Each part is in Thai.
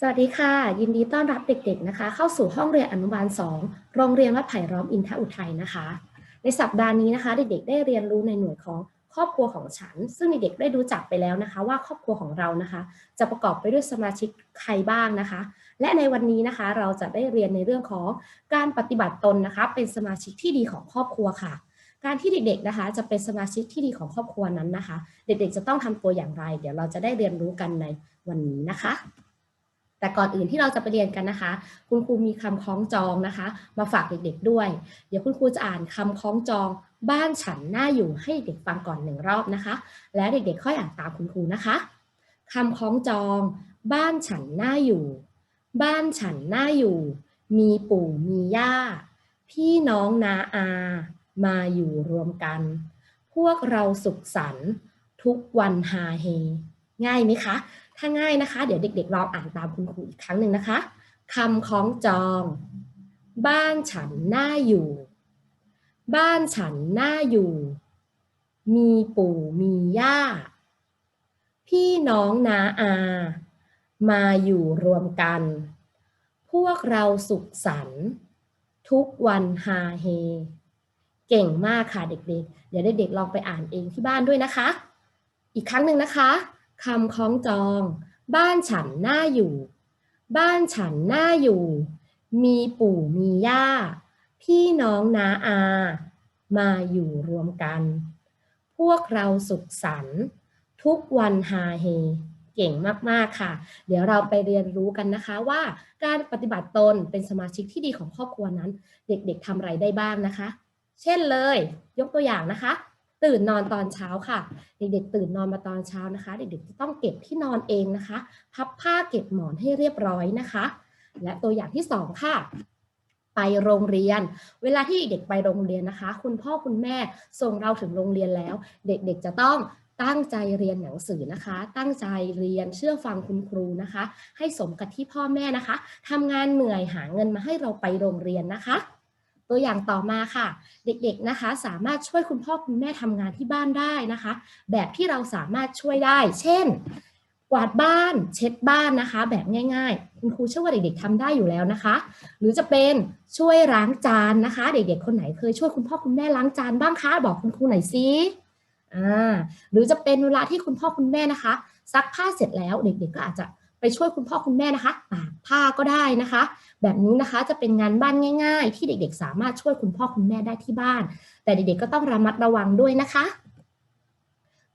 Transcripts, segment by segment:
สวัสดีค่ะ ยินดีต้อนรับเด็กๆนะคะ เข้าสู่ห้องเรียนอนุบาล 2 โรงเรียนวัดไผ่ล้อมอินทอุทัยนะคะ ในสัปดาห์นี้นะคะ เด็กๆได้เรียนรู้ในหน่วยของครอบครัวของฉัน ซึ่งเด็กๆได้รู้จักไปแล้วนะคะ ว่าครอบครัวของเรานะคะ จะประกอบไปด้วยสมาชิกใครบ้างนะคะ และในวันนี้นะคะเราจะได้เรียนในเรื่องของการปฏิบัติตนนะคะ เป็นสมาชิกที่ดีของครอบครัวค่ะ การที่เด็กๆนะคะ จะเป็นสมาชิกที่ดีของครอบครัวนั้นนะคะ เด็กๆจะต้องทำตัวอย่างไร เดี๋ยวเราจะได้เรียนรู้กันในวันนี้นะคะ แต่ก่อนอื่นที่เราจะไปเรียนกันนะคะ คุณครูมีคำคล้องจองนะคะ มาฝากเด็กๆด้วย เดี๋ยวคุณครูจะอ่านคำคล้องจองบ้านฉันน่าอยู่ให้เด็กฟังก่อนหนึ่งรอบนะคะ แล้วเด็กๆ ค่อยอ่านตามคุณครูนะคะคำคล้องจอง บ้านฉันน่าอยู่ บ้านฉันน่าอยู่ มีปู่มีย่า พี่น้องนาอา มาอยู่รวมกัน พวกเราสุขสันต์ทุกวันฮาเฮ ง่ายไหมคะ ถ้าง่ายนะคะ เดี๋ยวเด็กๆลองอ่านตามคุณครูอีกครั้งหนึ่งนะคะคำคล้องจอง บ้านฉันน่าอยู่ บ้านฉันน่าอยู่ มีปู่มีย่า พี่น้องนาอา มาอยู่รวมกัน พวกเราสุขสันต์ทุกวันฮาเฮ เก่งมากค่ะเด็กๆ เดี๋ยวเด็กๆลองไปอ่านเองที่บ้านด้วยนะคะ อีกครั้งหนึ่งนะคะ คำคล้องจอง บ้านฉันน่าอยู่ บ้านฉันน่าอยู่ มีปู่มีย่า พี่น้องนาอา มาอยู่รวมกัน พวกเราสุขสันต์ทุกวันฮาเฮเก่งมาก ๆ ค่ะ เดี๋ยวเราไปเรียนรู้กันนะคะว่าการปฏิบัติตนเป็นสมาชิกที่ดีของครอบครัวนั้น เด็ก ๆทำอะไรได้บ้างนะคะ เช่นเลย ยกตัวอย่างนะคะ ตื่นนอนตอนเช้าค่ะ เด็กๆตื่นนอนมาตอนเช้านะคะ เด็กๆจะต้องเก็บที่นอนเองนะคะ พับผ้าเก็บหมอนให้เรียบร้อยนะคะ และตัวอย่างที่สองค่ะ ไปโรงเรียน เวลาที่เด็กไปโรงเรียนนะคะ คุณพ่อคุณแม่ส่งเราถึงโรงเรียนแล้ว เด็กๆจะต้องตั้งใจเรียนหนังสือนะคะ ตั้งใจเรียนเชื่อฟังคุณครูนะคะ ให้สมกับที่พ่อแม่นะคะทำงานเหนื่อยหาเงินมาให้เราไปโรงเรียนนะคะ ตัวอย่างต่อมาค่ะ เด็กๆนะคะ สามารถช่วยคุณพ่อคุณแม่ทำงานที่บ้านได้นะคะ แบบที่เราสามารถช่วยได้ เช่น กวาดบ้าน เช็ดบ้านนะคะ แบบง่าย ๆ คุณครูเชื่อว่าเด็กๆทำได้อยู่แล้วนะคะ หรือจะเป็นช่วยล้างจานนะคะ เด็กๆคนไหนเคยช่วยคุณพ่อคุณแม่ล้างจานบ้างคะบอกคุณครูหน่อยสิอ่าหรือจะเป็นเวลาที่คุณพ่อคุณแม่นะคะซักผ้าเสร็จแล้วเด็กๆก็อาจจะ ไปช่วยคุณพ่อคุณแม่นะคะตากผ้าก็ได้นะคะ แบบนี้นะคะจะเป็นงานบ้านง่าย ๆ ที่เด็กๆ สามารถช่วยคุณพ่อคุณแม่ได้ที่บ้าน แต่เด็กๆก็ต้องระมัดระวังด้วยนะคะ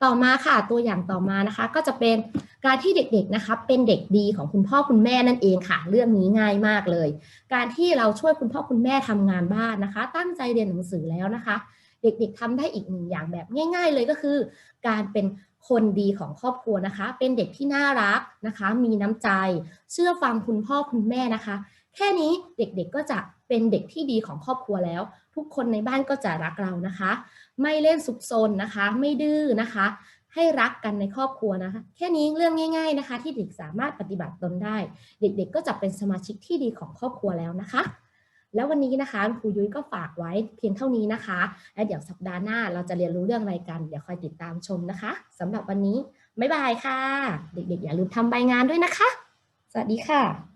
ต่อมาค่ะตัวอย่างต่อมานะคะ ก็จะเป็นการที่เด็กๆนะคะเป็นเด็กดีของคุณพ่อคุณแม่นั่นเองค่ะ เรื่องนี้ง่ายมากเลย การที่เราช่วยคุณพ่อคุณแม่ทำงานบ้านนะคะ ตั้งใจเรียนหนังสือแล้วนะคะ เด็กๆทำได้อีกหนึ่งอย่างแบบง่าย ๆ เลยก็คือ การเป็น คนดีของครอบครัวนะคะ เป็นเด็กที่น่ารักนะคะ มีน้ำใจ เชื่อฟังคุณพ่อคุณแม่นะคะ แค่นี้เด็กๆก็จะเป็นเด็กที่ดีของครอบครัวแล้ว ทุกคนในบ้านก็จะรักเรานะคะ ไม่เล่นซุกซนนะคะ ไม่ดื้อนะคะ ให้รักกันในครอบครัวนะคะ แค่นี้เรื่องง่าย ๆนะคะ ที่เด็กสามารถปฏิบัติตนได้ เด็กๆก็จะเป็นสมาชิกที่ดีของครอบครัวแล้วนะคะ แล้ววันนี้นะคะครูยุ้ยก็ฝากไว้เพียงเท่านี้นะคะ และเดี๋ยวสัปดาห์หน้าเราจะเรียนรู้เรื่องอะไรกัน เดี๋ยวคอยติดตามชมนะคะสำหรับวันนี้บ๊ายบายค่ะ เด็กๆ อย่าลืมทำใบงานด้วยนะคะ สวัสดีค่ะ